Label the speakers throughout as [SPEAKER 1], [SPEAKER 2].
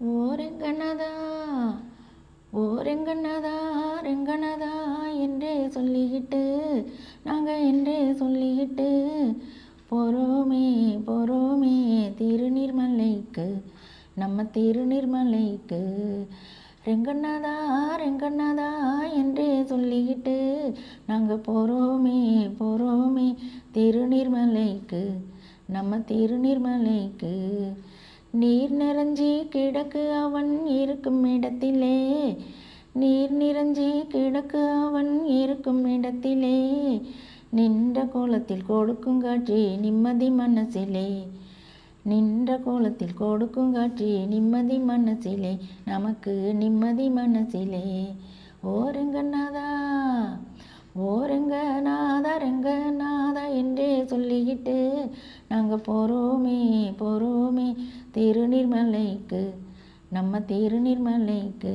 [SPEAKER 1] ஓரெங்கனதா ஓரெங்கனதா ரெங்கனதா என்றே சொல்லிக்கிட்டு நாங்கள் என்றே சொல்லிக்கிட்டு பொறோமே போறோமே திருநீர்மலைக்கு நம்ம திருநீர்மலைக்கு. ரெங்கண்ணாதா ரெங்கண்ணாதா என்றே சொல்லிக்கிட்டு நாங்கள் போகிறோமே போகிறோமே திருநீர்மலைக்கு நம்ம திருநீர்மலைக்கு. நீர் நிறைஞ்சி கிடக்கு அவன் இருக்கும் இடத்திலே. நீர் நிறைஞ்சி கிடக்கு அவன் இருக்கும் இடத்திலே. நின்ற கோலத்தில் கொடுக்கும் காட்சி நிம்மதி மனசிலே. நின்ற கோலத்தில் கொடுக்கும் காட்சி நிம்மதி மனசிலே. நமக்கு நிம்மதி மனசிலே. ஓருங்கண்ணாதா நாங்கள் போகிறோமே போகிறோமே திருநீர்மலைக்கு நம்ம திருநீர்மலைக்கு.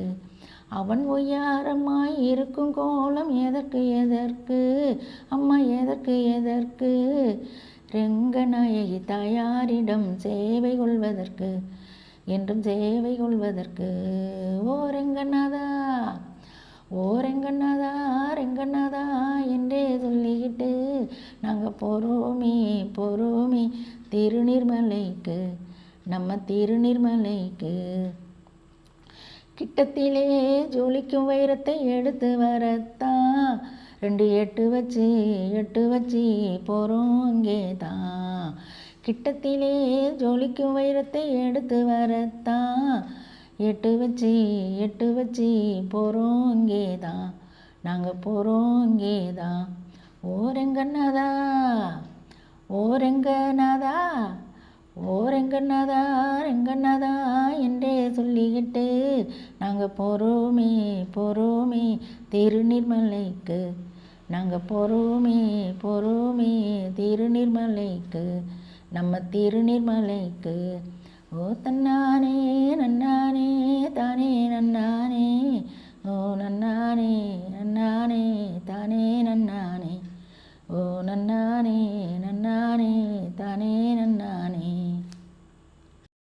[SPEAKER 1] அவன் ஒய்யாரமாய் இருக்கும் கோலம் எதற்கு எதற்கு? அம்மா எதற்கு எதற்கு? ரெங்கநாயகி தாயாரிடம் சேவை கொள்வதற்கு என்றும் சேவை கொள்வதற்கு. ஓ ரெங்கநாதா ஓ ரெங்கநாதா ரெங்கநாதா. நாங்கள் போகிறோமே போகிறோமே திருநீர்மலைக்கு நம்ம திருநீர்மலைக்கு. கிட்டத்திலே ஜொலிக்கும் வைரத்தை எடுத்து வரத்தான் ரெண்டு எட்டு வச்சு எட்டு வச்சு போகிறோம் இங்கே தான் கிட்டத்திலே ஜொலிக்கும் வைரத்தை எடுத்து வரத்தான் எட்டு வச்சு எட்டு வச்சு போகிறோம் இங்கே தான் நாங்கள் போகிறோம் இங்கே தான் ஓரெங்கண்ணாதா? ஓரெங்கநாதா ஓரெங்கண்ணாதா? ரெங்கண்ணாதா என்றே சொல்லிக்கிட்டு நாங்கள் போகிறோமே போகிறோமே திருநீர்மலைக்கு. நாங்கள் போகிறோமே போகிறோமே திருநீர்மலைக்கு. நம்ம திருநீர்மலைக்கு. ஓ தன்னானே நன்னா